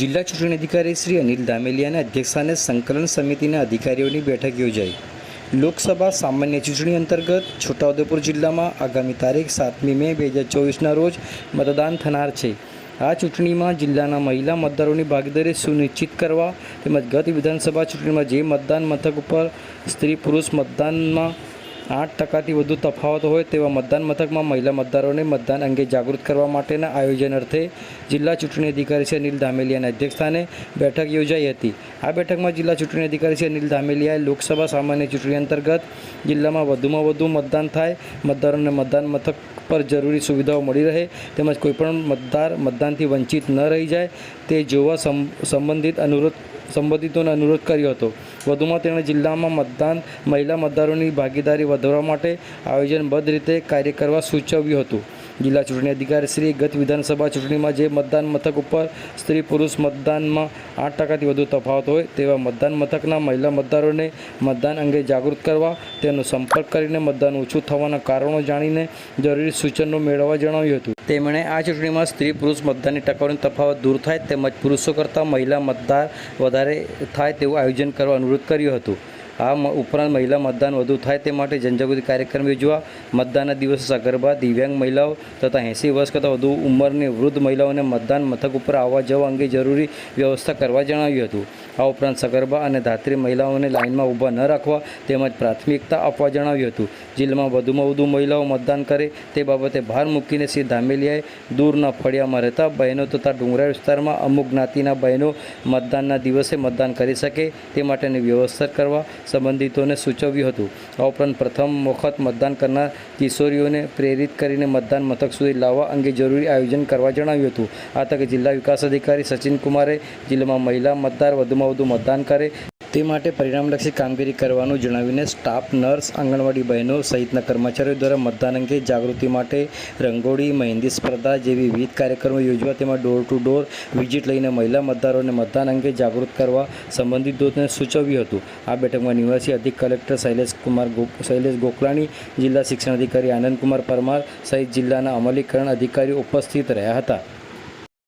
જિલ્લા ચૂંટણી અધિકારી શ્રી અનિલ દામેલિયાના અધ્યક્ષસ્થાને સંકલન સમિતિના અધિકારીઓની બેઠક યોજાઈ. લોકસભા સામાન્ય ચૂંટણી અંતર્ગત છોટાઉદેપુર જિલ્લામાં આગામી તારીખ સાતમી મે બે હજાર ચોવીસના રોજ મતદાન થનાર છે. આ ચૂંટણીમાં જિલ્લાના મહિલા મતદારોની ભાગીદારી સુનિશ્ચિત કરવા તેમજ ગત વિધાનસભા ચૂંટણીમાં જે મતદાન મથક ઉપર સ્ત્રી પુરુષ મતદાનમાં આઠ ટકાથી વધુ તફાવત હોય તેવા મતદાન મથકમાં મહિલા મતદારોને મતદાન અંગે જાગૃત કરવા માટેના આયોજન અર્થે જિલ્લા ચૂંટણી અધિકારી શ્રી અનિલ ધામેલિયાના અધ્યક્ષસ્થાને બેઠક યોજાઈ હતી. આ બેઠકમાં જિલ્લા ચૂંટણી અધિકારી શ્રી અનિલ ધામેલિયાએ લોકસભા સામાન્ય ચૂંટણી અંતર્ગત જિલ્લામાં વધુમાં વધુ મતદાન થાય, મતદારોને મતદાન મથક પર જરૂરી સુવિધાઓ મળી રહે તેમજ કોઈપણ મતદાર મતદાનથી વંચિત ન રહી જાય તે જોવા સંબંધિત અનુરોધ, સંબંધિતોને અનુરોધ કર્યો હતો. વધુમાં તેણે જિલ્લામાં મતદાન, મહિલા મતદારોની ભાગીદારી વધારવા માટે આયોજનબદ્ધ રીતે કાર્ય કરવા સૂચવ્યું હતું. જિલ્લા ચૂંટણી અધિકારી શ્રી ગત વિધાનસભા ચૂંટણીમાં જે મતદાન મથક ઉપર સ્ત્રી પુરુષ મતદાનમાં આઠ ટકાથી વધુ તફાવત હોય તેવા મતદાન મથકના મહિલા મતદારોને મતદાન અંગે જાગૃત કરવા, તેનો સંપર્ક કરીને મતદાન ઓછું થવાના કારણો જાણીને જરૂરી સૂચનો મેળવવા જણાવ્યું હતું. તેમણે આ ચૂંટણીમાં સ્ત્રી પુરુષ મતદાનની ટકાવારીનો તફાવત દૂર થાય તેમજ પુરુષો કરતાં મહિલા મતદાર વધારે થાય તેવું આયોજન કરવા અનુરોધ કર્યો હતો. આ ઉપરાંત મહિલા મતદાન વધુ થાય તે માટે જનજાગૃતિ કાર્યક્રમ યોજવા, મતદાનના દિવસે સગર્ભા દિવ્યાંગ મહિલાઓ તથા એંસી વર્ષ કરતાં વધુ ઉંમરની વૃદ્ધ મહિલાઓને મતદાન મથક ઉપર આવવા જવા અંગે જરૂરી વ્યવસ્થા કરવા જણાવ્યું હતું. આ ઉપરાંત સગર્ભા અને ધાત્રી મહિલાઓને લાઇનમાં ઊભા ન રાખવા તેમજ પ્રાથમિકતા આપવા જણાવ્યું હતું. જિલ્લામાં વધુમાં વધુ મહિલાઓ મતદાન કરે તે બાબતે ભાર મૂકીને શ્રી ધામેલિયાએ દૂરના ફળિયામાં રહેતા બહેનો તથા ડુંગરાળ વિસ્તારમાં અમુક જ્ઞાતિના બહેનો મતદાનના દિવસે મતદાન કરી શકે તે માટેની વ્યવસ્થા કરવા સંબંધિતોને સૂચવ્યું હતું. આ ઉપરાંત પ્રથમ વખત મતદાન કરનાર કિશોરીઓને પ્રેરિત કરીને મતદાન મથક સુધી લાવવા અંગે જરૂરી આયોજન કરવા જણાવ્યું હતું. આ તકે જિલ્લા વિકાસ અધિકારી સચિન કુમારે જિલ્લામાં મહિલા મતદાર વધુમાં વધુ મતદાન કરે તે માટે પરિણામલક્ષી કામગીરી કરવાનું જણાવીને સ્ટાફ, નર્સ, આંગણવાડી બહેનો સહિતના કર્મચારીઓ દ્વારા મતદાન અંગે જાગૃતિ માટે રંગોળી, મહેંદી સ્પર્ધા જેવી વિવિધ કાર્યક્રમો યોજવા તેમાં ડોર ટુ ડોર વિઝિટ લઈને મહિલા મતદારોને મતદાન અંગે જાગૃત કરવા સંબંધિતોને સૂચવ્યું હતું. આ બેઠકમાં નિવાસી અધિક કલેક્ટર શૈલેષ કુમાર શૈલેષ ગોકલાણી, જિલ્લા શિક્ષણ અધિકારી આનંદકુમાર પરમાર સહિત જિલ્લાના અમલીકરણ અધિકારીઓ ઉપસ્થિત રહ્યા હતા.